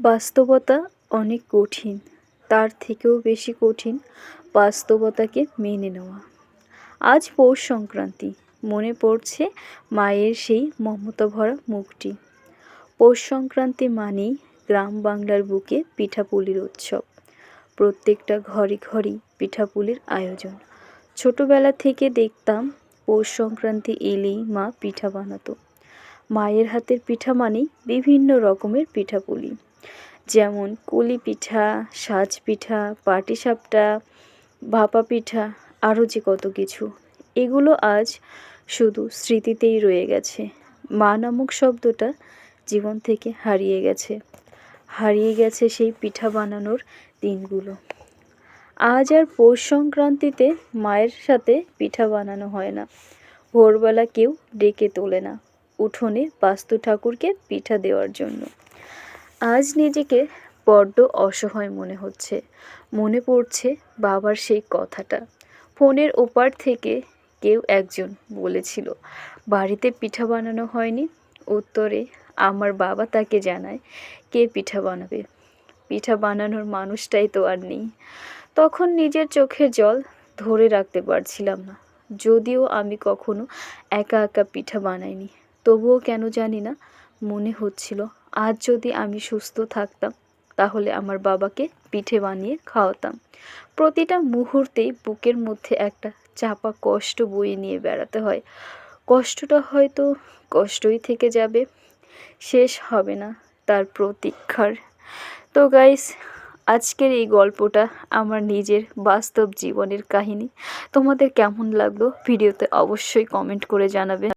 বাস্তবতা অনেক কঠিন, তার থেকেও বেশি কঠিন বাস্তবতাকে মেনে নেওয়া। আজ পৌষ সংক্রান্তি, মনে পড়ছে মায়ের সেই মমতা ভরা মুখটি। পৌষ সংক্রান্তি মানেই গ্রাম বাংলার বুকে পিঠাপুলির উৎসব। প্রত্যেকটা ঘরে ঘরেই পিঠাপুলির আয়োজন। ছোটবেলা থেকে দেখতাম পৌষ সংক্রান্তি এলেই মা পিঠা বানাতো। মায়ের হাতের পিঠা মানেই বিভিন্ন রকমের পিঠাপুলি। যেমন কুলি পিঠা, সাজ পিঠা পাটিসাপটা ভাপা পিঠা, আরও যে কত কিছু। এগুলো আজ শুধু স্মৃতিতেই রয়ে গেছে। মা নামক শব্দটা জীবন থেকে হারিয়ে গেছে। হারিয়ে গেছে সেই পিঠা বানানোর দিনগুলো। আজ আর পৌষ সংক্রান্তিতে মায়ের সাথে পিঠা বানানো হয় না। ভোরবেলা কেউ ডেকে তোলে না। উঠোনে বাস্তু ঠাকুরকে পিঠা দেওয়ার জন্য। আজ নিজেকে বড্ড অসহায় মনে হচ্ছে। মনে পড়ছে বাবার সেই কথাটা। ফোনের ওপার থেকে কেউ একজন বলেছিল, বাড়িতে পিঠা বানানো হয়নি। উত্তরে, আমার বাবা তাকে জানায় কে পিঠা বানাবে। পিঠা বানানোর মানুষটাই তো আর নেই। তখন নিজের চোখের জল ধরে রাখতে পারছিলাম না। যদিও আমি কখনো একা একা পিঠা বানাইনি, তবুও কেন জানি না মনে হচ্ছিল আজ যদি আমি সুস্থ থাকতাম, তাহলে আমার বাবাকে পিঠে বানিয়ে খাওয়াতাম। প্রতিটা মুহূর্তেই বুকের মধ্যে একটা চাপা কষ্ট বয়ে নিয়ে বেড়াতে হয়। কষ্টটা হয়তো কষ্টই থেকে যাবে, শেষ হবে না তার প্রতীক্ষার। তো গাইস আজকের এই গল্পটা আমার নিজের বাস্তব জীবনের কাহিনী। তোমাদের কেমন লাগল? ভিডিওতে অবশ্যই কমেন্ট করে জানাবে।